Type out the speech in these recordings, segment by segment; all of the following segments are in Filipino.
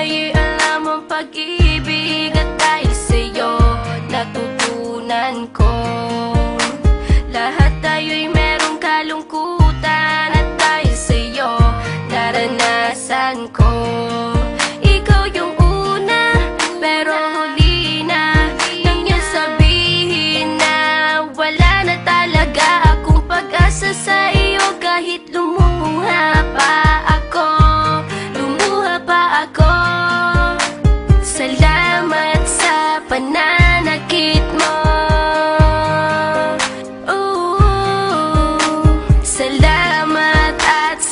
Ay alam ang pag-ibig At dahil sa'yo natutunan ko. Lahat tayo'y merong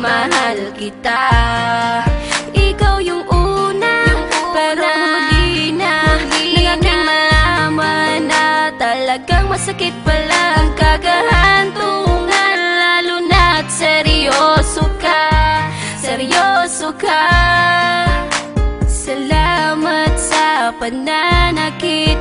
Mahal kita. Ikaw yung una, pero huli na Nang aking malaman na talagang masakit pala ang kagahantungan Lalo na't seryoso ka. Seryoso ka. Salamat sa pananakit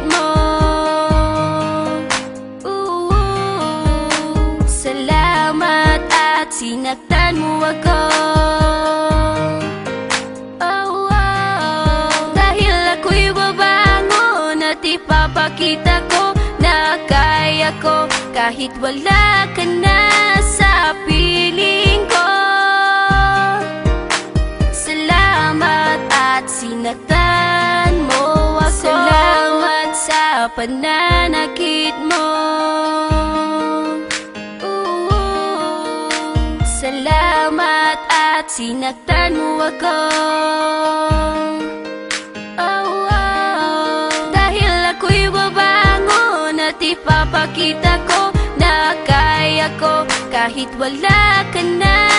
ipapakita ko na kaya ko kahit wala ka na sa piling ko. Salamat at sinaktan mo ako. Salamat sa pananakit mo. Salamat at sinaktan mo ako. At ipapakita ko na kaya ko. Kahit wala ka na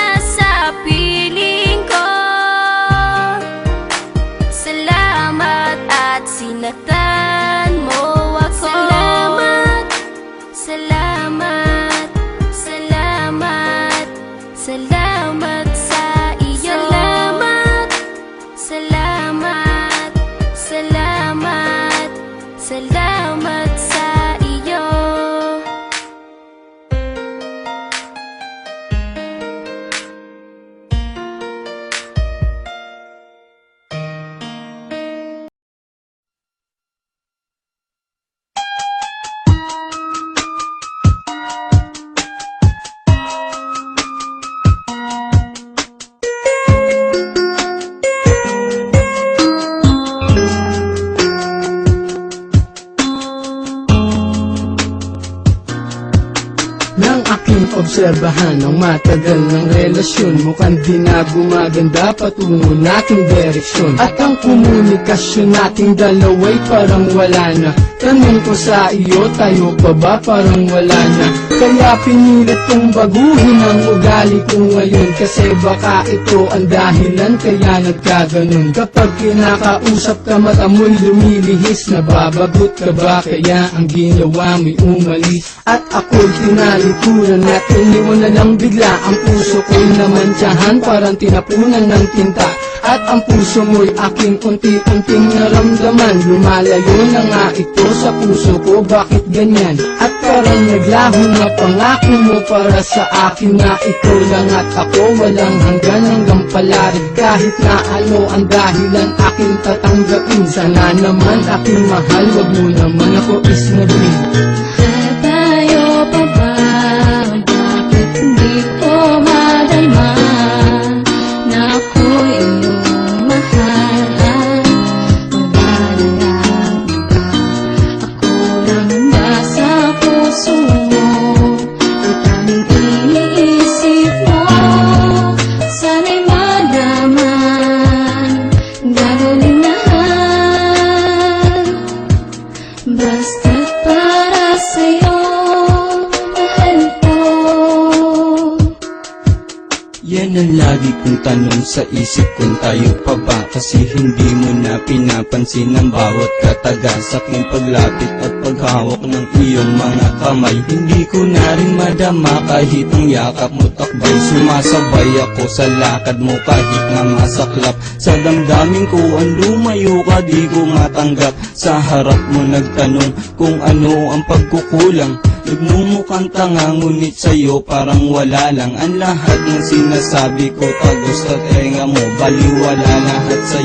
obserbahan ang matagal ng relasyon. Mukhang di na gumaganda patungo nating direksyon. At ang komunikasyon nating dalaway parang wala na. Tanong ko sa iyo, tayo pa ba parang wala na? Kaya pinilit kong baguhin ang ugali ko ngayon. Kasi baka ito ang dahilan kaya nagkaganon. Kapag kinakausap ka mata mo'y lumilihis Nababagot ka ba? Kaya ang ginawa mo'y umalis. At ako'y tinalikuran at iniwan na lang bigla Ang puso ko'y namantsahan parang tinapunan ng tinta. At ang puso mo'y aking unti-unting naramdaman. Lumalayo na nga ito sa puso ko, bakit ganyan? At parang naglaho na pangako mo para sa akin na ikaw lang at ako Walang hanggan hanggang palarig kahit na ano ang dahilan aking tatanggapin Sana naman aking mahal, wag mo naman ako isnabin sa isip kung tayo pa ba? Kasi hindi mo na pinapansin ang bawat kataga Sa aking paglapit at paghawak ng iyong mga kamay. Hindi ko na rin madama kahit ang yakap mo takbay. Sumasabay ako sa lakad mo kahit na masaklap. Sa damdamin ko ang lumayo ka di ko matanggap. Sa harap mo nagtanong kung ano ang pagkukulang Nagmumukhang tanga ngunit sa'yo parang wala lang. Ang lahat ng sinasabi ko tagos at tenga mo Baliwala lahat sa'yo